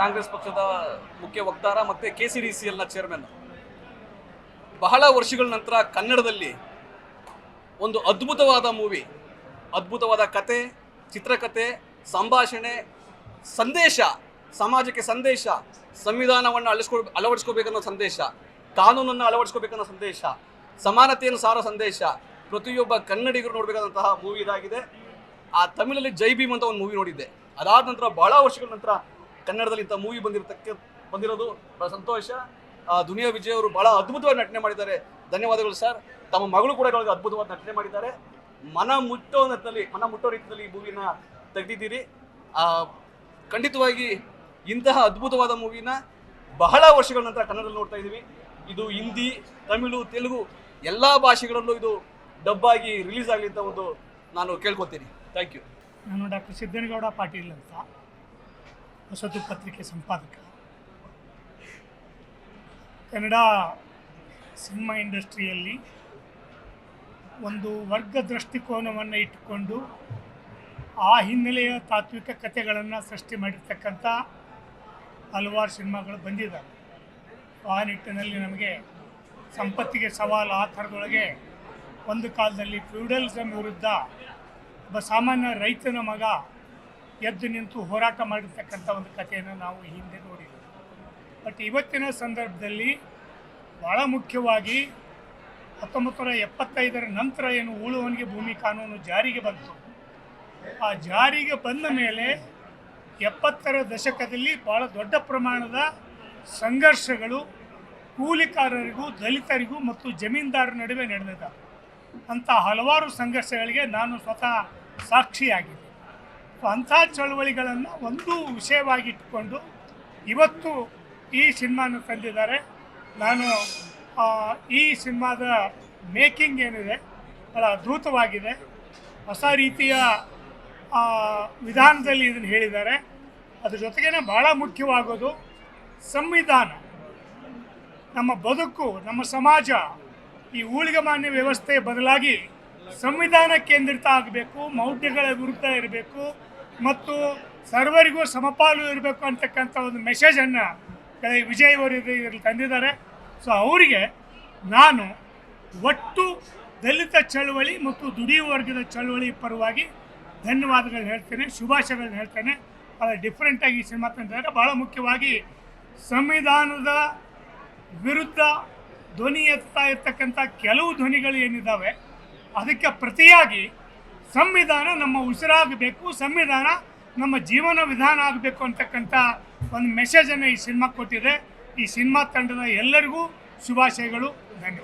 ಕಾಂಗ್ರೆಸ್ ಪಕ್ಷದ ಮುಖ್ಯ ವಕ್ತಾರ ಮತ್ತು ಕೆ ಸಿ ಡಿ ಸಿ ಎಲ್ನ ಚೇರ್ಮನ್ ಬಹಳ ವರ್ಷಗಳ ನಂತರ ಕನ್ನಡದಲ್ಲಿ ಒಂದು ಅದ್ಭುತವಾದ ಮೂವಿ ಅದ್ಭುತವಾದ ಕತೆ, ಚಿತ್ರಕತೆ, ಸಂಭಾಷಣೆ, ಸಂದೇಶ, ಸಮಾಜಕ್ಕೆ ಸಂದೇಶ, ಸಂವಿಧಾನವನ್ನು ಅಳಿಸ್ಕೊ ಅಳವಡಿಸ್ಕೋಬೇಕನ್ನೋ ಸಂದೇಶ, ಕಾನೂನನ್ನು ಅಳವಡಿಸ್ಕೋಬೇಕನ್ನೋ ಸಂದೇಶ, ಸಮಾನತೆಯನ್ನು ಸಾರೋ ಸಂದೇಶ, ಪ್ರತಿಯೊಬ್ಬ ಕನ್ನಡಿಗರು ನೋಡಬೇಕಾದಂತಹ ಮೂವಿ ಇದಾಗಿದೆ. ಆ ತಮಿಳಲ್ಲಿ ಜೈ ಭೀಮ್ ಅಂತ ಒಂದು ಮೂವಿ ನೋಡಿದ್ದೆ. ಅದಾದ ನಂತರ ಬಹಳ ವರ್ಷಗಳ ನಂತರ ಕನ್ನಡದಲ್ಲಿ ಇಂಥ ಮೂವಿ ಬಂದಿರತಕ್ಕ ಬಂದಿರೋದು ಬಹಳ ಸಂತೋಷ. ದುನಿಯಾ ವಿಜಯ್ ಅವರು ಬಹಳ ಅದ್ಭುತವಾಗಿ ನಟನೆ ಮಾಡಿದ್ದಾರೆ. ಧನ್ಯವಾದಗಳು ಸರ್. ತಮ್ಮ ಮಗಳು ಕೂಡ ಇವಾಗ ಅದ್ಭುತವಾದ ನಟನೆ ಮಾಡಿದ್ದಾರೆ. ಮನ ಮುಟ್ಟೋ ನಿಟ್ಟಿನಲ್ಲಿ ಮನ ಮುಟ್ಟೋ ರೀತಿಯಲ್ಲಿ ಈ ಮೂವಿನ ತೆಗೆದಿದ್ದೀರಿ. ಖಂಡಿತವಾಗಿ ಇಂತಹ ಅದ್ಭುತವಾದ ಮೂವಿನ ಬಹಳ ವರ್ಷಗಳ ನಂತರ ಕನ್ನಡದಲ್ಲಿ ನೋಡ್ತಾ ಇದ್ದೀವಿ. ಇದು ಹಿಂದಿ, ತಮಿಳು, ತೆಲುಗು ಎಲ್ಲ ಭಾಷೆಗಳಲ್ಲೂ ಇದು ಡಬ್ಬಾಗಿ ರಿಲೀಸ್ ಆಗಲಿ ಅಂತ ಒಂದು ನಾನು ಕೇಳ್ಕೊತೀನಿ ಥ್ಯಾಂಕ್ ಯು. ನಾನು ಡಾಕ್ಟರ್ ಸಿದ್ದನಗೌಡ ಪಾಟೀಲ್ ಅಂತ. ಹೊಸತು ಪತ್ರಿಕೆ ಸಂಪಾದಕ. ಕನ್ನಡ ಸಿನಿಮಾ ಇಂಡಸ್ಟ್ರಿಯಲ್ಲಿ ಒಂದು ವರ್ಗ ದೃಷ್ಟಿಕೋನವನ್ನು ಇಟ್ಟುಕೊಂಡು ಆ ಹಿನ್ನೆಲೆಯ ತಾತ್ವಿಕ ಕಥೆಗಳನ್ನು ಸೃಷ್ಟಿ ಮಾಡಿರ್ತಕ್ಕಂಥ ಹಲವಾರು ಸಿನಿಮಾಗಳು ಬಂದಿದ್ದಾವೆ. ಆ ನಿಟ್ಟಿನಲ್ಲಿ ನಮಗೆ ಸಂಪತ್ತಿಗೆ ಸವಾಲು ಆ ಥರದೊಳಗೆ ಒಂದು ಕಾಲದಲ್ಲಿ ಫ್ಯೂಡಲಿಸಮ್ ವಿರುದ್ಧ ಒಬ್ಬ ಸಾಮಾನ್ಯ ರೈತನ ಮಗ ಎದ್ದು ನಿಂತು ಹೋರಾಟ ಮಾಡಿರ್ತಕ್ಕಂಥ ಒಂದು ಕಥೆಯನ್ನು ನಾವು ಹಿಂದೆ ನೋಡಿದ್ವಿ ಬಟ್ ಇವತ್ತಿನ ಸಂದರ್ಭದಲ್ಲಿ ಭಾಳ ಮುಖ್ಯವಾಗಿ ಹತ್ತೊಂಬತ್ತು ನೂರ ಎಪ್ಪತ್ತೈದರ ನಂತರ ಏನು ಉಳುವನಿಗೆ ಭೂಮಿ ಕಾನೂನು ಜಾರಿಗೆ ಬಂತು. ಆ ಜಾರಿಗೆ ಬಂದ ಮೇಲೆ ಎಪ್ಪತ್ತರ ದಶಕದಲ್ಲಿ ಭಾಳ ದೊಡ್ಡ ಪ್ರಮಾಣದ ಸಂಘರ್ಷಗಳು ಕೂಲಿಕಾರರಿಗೂ, ದಲಿತರಿಗೂ ಮತ್ತು ಜಮೀನ್ದಾರರ ನಡುವೆ ನಡೆದಿದ್ದಾವೆ ಅಂಥ ಹಲವಾರು ಸಂಘರ್ಷಗಳಿಗೆ ನಾನು ಸ್ವತಃ ಸಾಕ್ಷಿಯಾಗಿದ್ದೆ. ಅಂಥ ಚಳುವಳಿಗಳನ್ನು ಒಂದು ವಿಷಯವಾಗಿಟ್ಟುಕೊಂಡು ಇವತ್ತು ಈ ಸಿನಿಮಾನ ತಂದಿದ್ದಾರೆ. ನಾನು ಈ ಸಿನಿಮಾದ ಮೇಕಿಂಗ್ ಏನಿದೆ ಭಾಳ ಅದ್ಭುತವಾಗಿದೆ. ಹೊಸ ರೀತಿಯ ವಿಧಾನದಲ್ಲಿ ಇದನ್ನು ಹೇಳಿದ್ದಾರೆ. ಅದ್ರ ಜೊತೆಗೇನೆ ಭಾಳ ಮುಖ್ಯವಾಗೋದು ಸಂವಿಧಾನ. ನಮ್ಮ ಬದುಕು, ನಮ್ಮ ಸಮಾಜ ಈ ಊಳಿಗಮಾನ್ಯ ವ್ಯವಸ್ಥೆ ಬದಲಾಗಿ ಸಂವಿಧಾನ ಕೇಂದ್ರಿತ ಆಗಬೇಕು, ಮೌಢ್ಯಗಳ ವಿರುದ್ಧ ಇರಬೇಕು ಮತ್ತು ಸರ್ವರಿಗೂ ಸಮಪಾಲು ಇರಬೇಕು ಅಂತಕ್ಕಂಥ ಒಂದು ಮೆಸೇಜನ್ನು ವಿಜಯ್ ಅವರು ಇದು- ಇದರಲ್ಲಿ ತಂದಿದ್ದಾರೆ. ಸೊ ಅವರಿಗೆ ನಾನು ಒಟ್ಟು ದಲಿತ ಚಳವಳಿ ಮತ್ತು ದುಡಿಯುವ ವರ್ಗದ ಚಳವಳಿ ಪರವಾಗಿ ಧನ್ಯವಾದಗಳನ್ನ ಹೇಳ್ತೇನೆ ಶುಭಾಶಯಗಳನ್ನ ಹೇಳ್ತೇನೆ. ಭಾಳ ಡಿಫ್ರೆಂಟಾಗಿ ಈ ಸಿನಿಮಾ ತಂದಿದ್ದಾರೆ. ಭಾಳ ಮುಖ್ಯವಾಗಿ ಸಂವಿಧಾನದ ವಿರುದ್ಧ ಧ್ವನಿ ಎತ್ತಾ ಇರ್ತಕ್ಕಂಥ ಕೆಲವು ಧ್ವನಿಗಳು ಏನಿದ್ದಾವೆ ಅದಕ್ಕೆ ಪ್ರತಿಯಾಗಿ ಸಂವಿಧಾನ ನಮ್ಮ ಉಸಿರಾಗಬೇಕು, ಸಂವಿಧಾನ ನಮ್ಮ ಜೀವನ ವಿಧಾನ ಆಗಬೇಕು ಅಂತಕ್ಕಂಥ ಒಂದು ಮೆಸೇಜನ್ನು ಈ ಸಿನಿಮಾ ಕೊಟ್ಟಿದೆ. ಈ ಸಿನಿಮಾ ತಂಡದ ಎಲ್ಲರಿಗೂ ಶುಭಾಶಯಗಳು, ಧನ್ಯವಾದ.